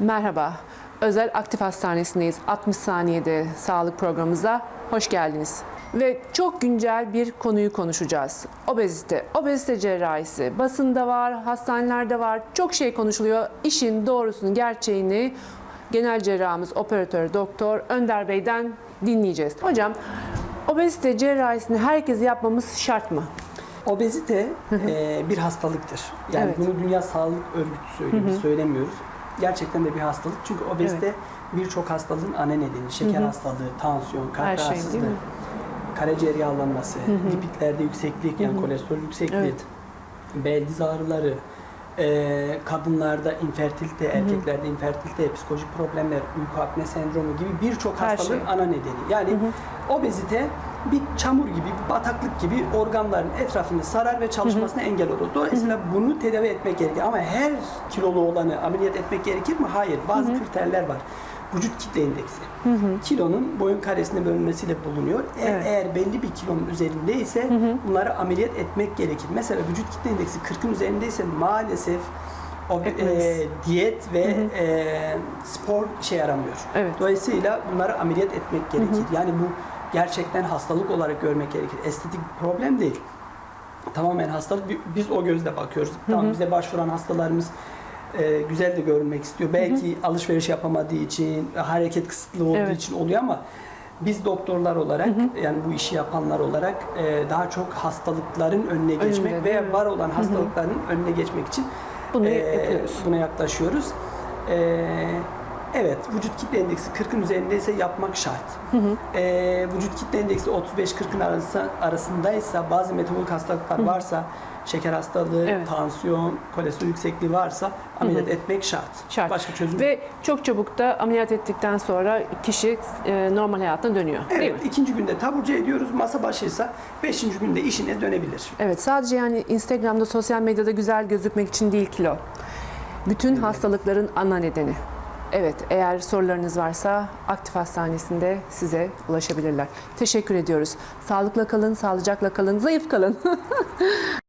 Merhaba, Özel Aktif Hastanesi'ndeyiz. 60 saniyede sağlık programımıza hoş geldiniz. Ve çok güncel bir konuyu konuşacağız. Obezite, obezite cerrahisi. Basında var, hastanelerde var, çok şey konuşuluyor. İşin doğrusunu, gerçeğini genel cerrahımız, operatör, doktor Önder Bey'den dinleyeceğiz. Hocam, obezite cerrahisini herkes yapmamız şart mı? Obezite e, bir hastalıktır. Yani Evet. bunu Dünya Sağlık Örgütü söylüyor, biz söylemiyoruz. Gerçekten de bir hastalık. Çünkü obezite birçok hastalığın ana nedeni. Şeker hastalığı, tansiyon, kalp Her şey, rahatsızlığı, mi? karaciğer yağlanması, lipitlerde yükseklik, yani kolesterol yüksekliği, Evet. bel diz ağrıları, e, kadınlarda infertilite, erkeklerde infertilite, psikolojik problemler, uyku apne sendromu gibi birçok hastalığın şey. ana nedeni. Yani obezite bir çamur gibi, bir bataklık gibi organların etrafını sarar ve çalışmasına engel olur. Dolayısıyla bunu tedavi etmek gerekir. Ama her kilolu olanı ameliyat etmek gerekir mi? Hayır. Bazı kriterler var. Vücut kitle indeksi. Kilonun boyun karesine bölünmesiyle bulunuyor. E- Evet. Eğer belli bir kilonun üzerindeyse bunları ameliyat etmek gerekir. Mesela vücut kitle indeksi 40'ın üzerindeyse maalesef o, e, diyet ve e, spor işe yaramıyor. Evet. Dolayısıyla bunları ameliyat etmek gerekir. Yani bu gerçekten hastalık olarak görmek gerekir. Estetik bir problem değil. Tamamen hastalık. Bi- Biz o gözle bakıyoruz. Tamam bize başvuran hastalarımız e, güzel de görünmek istiyor. Belki alışveriş yapamadığı için, hareket kısıtlı olduğu Evet. için oluyor ama biz doktorlar olarak yani bu işi yapanlar olarak e, daha çok hastalıkların önüne geçmek Önünde, veya var olan hastalıkların önüne geçmek için Bunu e, yapıyoruz. buna yaklaşıyoruz. E, evet, vücut kitle endeksi 40'ın üzerindeyse yapmak şart. E, vücut kitle endeksi 35-40'ın arası, arasındaysa bazı metabolik hastalıklar varsa, şeker hastalığı, Evet. tansiyon, kolesterol yüksekliği varsa ameliyat etmek şart. Şart. Başka çözüm Ve çok çabuk da ameliyat ettikten sonra kişi e, normal hayatına dönüyor. Değil mi? Evet, ikinci günde taburcu ediyoruz. Masa başıysa beşinci günde işine dönebilir. Evet sadece yani Instagram'da sosyal medyada güzel gözükmek için değil kilo. Bütün hastalıkların ana nedeni. Evet eğer sorularınız varsa Aktif Hastanesi'nde size ulaşabilirler. Teşekkür ediyoruz. Sağlıkla kalın, sağlıcakla kalın, zayıf kalın.